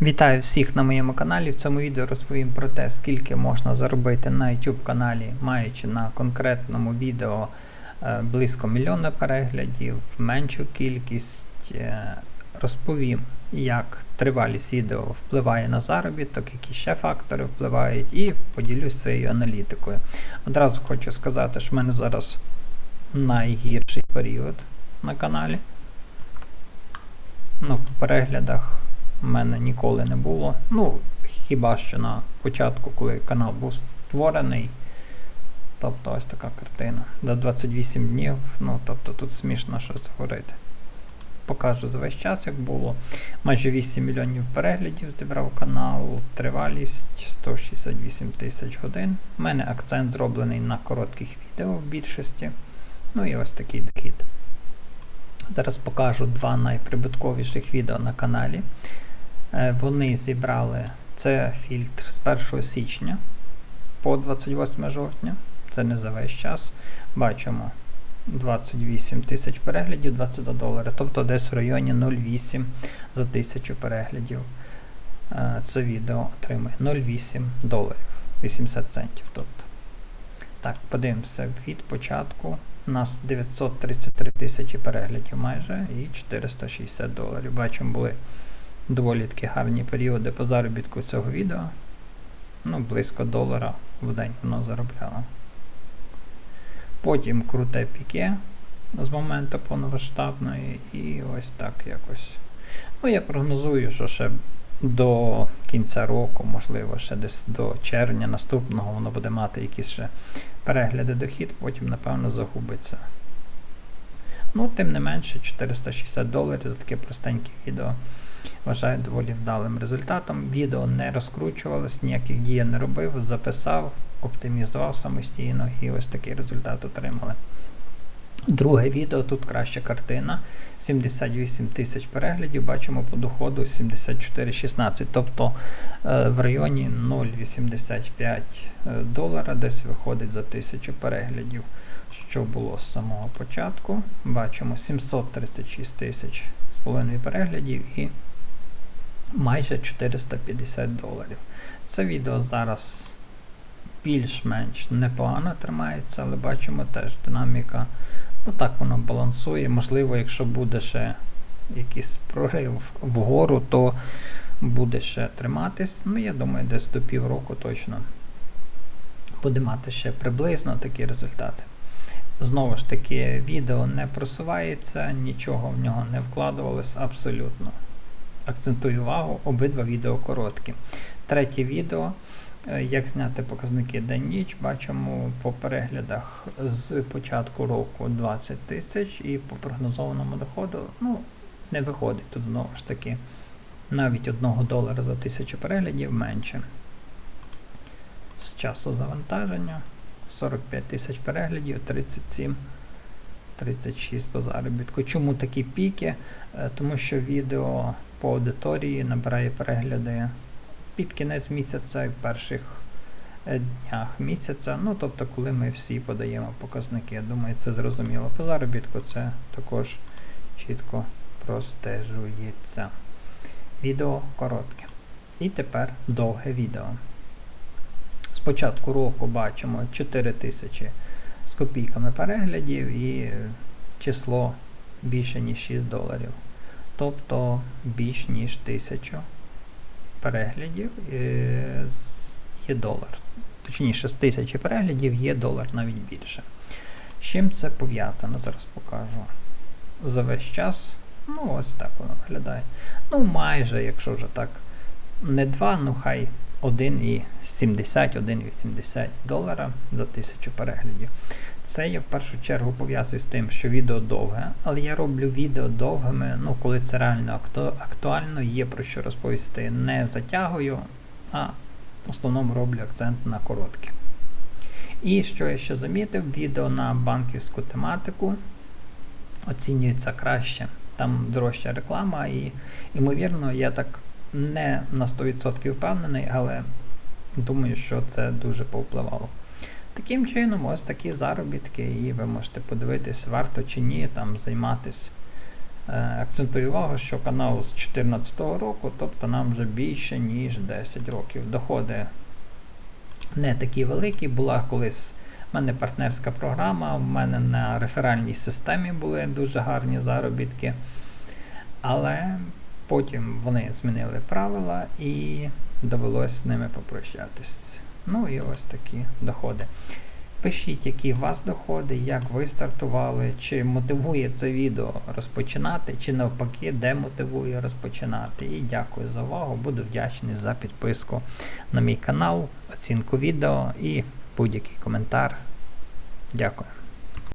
Вітаю всіх на моєму каналі. В цьому відео розповім про те, скільки можна заробити на YouTube каналі, маючи на конкретному відео е, близько мільйона переглядів, меншу кількість. Е, Розповім, як тривалість відео впливає на заробіток, які ще фактори впливають, і поділюсь своєю аналітикою. Одразу хочу сказати, що в мене зараз найгірший період на каналі. Ну, по переглядах в мене ніколи не було. Ну, хіба що на початку, коли канал був створений. Тобто ось така картина. До 28 днів, ну тобто тут смішно щось говорити. Покажу за весь час, як було. Майже 8 мільйонів переглядів зібрав канал, тривалість 168 тисяч годин. У мене акцент зроблений на коротких відео в більшості. Ну і ось такий дохід. Зараз покажу два найприбутковіших відео на каналі. Е, Вони зібрали це фільтр з 1 січня по 28 жовтня. Це не за весь час. Бачимо 28 тисяч переглядів, 22 долари. Тобто десь в районі 0,8 за тисячу переглядів. Е, Це відео отримує 0,8 доларів, 80 центів. Тобто. Так, подивимося від початку. У нас 933 тисячі переглядів майже і 460 доларів. Бачимо, були доволі такі гарні періоди по заробітку цього відео. Ну, близько долара в день воно заробляло. Потім круте піке з моменту повномасштабної і ось так якось. Ну, я прогнозую, що ще до кінця року, можливо, ще десь до червня наступного воно буде мати якісь ще перегляди дохід, потім, напевно, загубиться. Ну, тим не менше, 460 доларів за таке простеньке відео. Вважаю доволі вдалим результатом. Відео не розкручувалось, ніяких дій не робив, записав, оптимізував самостійно і ось такий результат отримали. Друге відео, тут краща картина. 78 тисяч переглядів, бачимо по доходу 74,16. Тобто е, в районі 0,85 долара десь виходить за 1000 переглядів. Що було з самого початку. Бачимо 736 тисяч з половиною переглядів і майже 450 доларів. Це відео зараз більш-менш непогано тримається, але бачимо теж динаміка. Ну так воно балансує. Можливо, якщо буде ще якийсь прорив вгору, то буде ще триматись. Ну, я думаю, десь до півроку точно буде мати ще приблизно такі результати. Знову ж таки, відео не просувається, нічого в нього не вкладувалось абсолютно. Акцентую увагу, обидва відео короткі. Третє відео. Е, Як зняти показники день-ніч, бачимо по переглядах з початку року 20 тисяч і по прогнозованому доходу ну, не виходить тут знову ж таки навіть 1 долара за тисячу переглядів менше. З часу завантаження 45 тисяч переглядів, 37, 36 по заробітку. Чому такі піки? Е, Тому що відео по аудиторії набирає перегляди під кінець місяця і в перших е, днях місяця. Ну, тобто, коли ми всі подаємо показники. Я думаю, це зрозуміло. По заробітку це також чітко простежується. Відео коротке. І тепер довге відео. Початку року бачимо 4 тисячі з копійками переглядів і число більше ніж 6 доларів. Тобто більш ніж 1000 переглядів е, є долар. Точніше, з 1000 переглядів є долар навіть більше. З чим це пов'язано? Зараз покажу. За весь час. Ну, ось так воно виглядає. Ну, майже, якщо вже так, не 2, ну хай 1,70, 1,80 долара за 1000 переглядів. Це я в першу чергу пов'язую з тим, що відео довге, але я роблю відео довгими, ну, коли це реально акту актуально, є про що розповісти. Не затягую, а в основному роблю акцент на короткі. І що я ще замітив, відео на банківську тематику оцінюється краще. Там дорожча реклама, і, ймовірно, я так не на 100% впевнений, але думаю, що це дуже повпливало. Таким чином, ось такі заробітки, і ви можете подивитись, варто чи ні там займатися Е, Акцентую увагу, що канал з 2014 року, тобто нам вже більше ніж 10 років. Доходи не такі великі. Була колись в мене партнерська програма, в мене на реферальній системі були дуже гарні заробітки. Але потім вони змінили правила і довелося з ними попрощатись. Ну і ось такі доходи. Пишіть, які у вас доходи, як ви стартували, чи мотивує це відео розпочинати, чи навпаки демотивує розпочинати. І дякую за увагу. Буду вдячний за підписку на мій канал, оцінку відео і будь-який коментар. Дякую.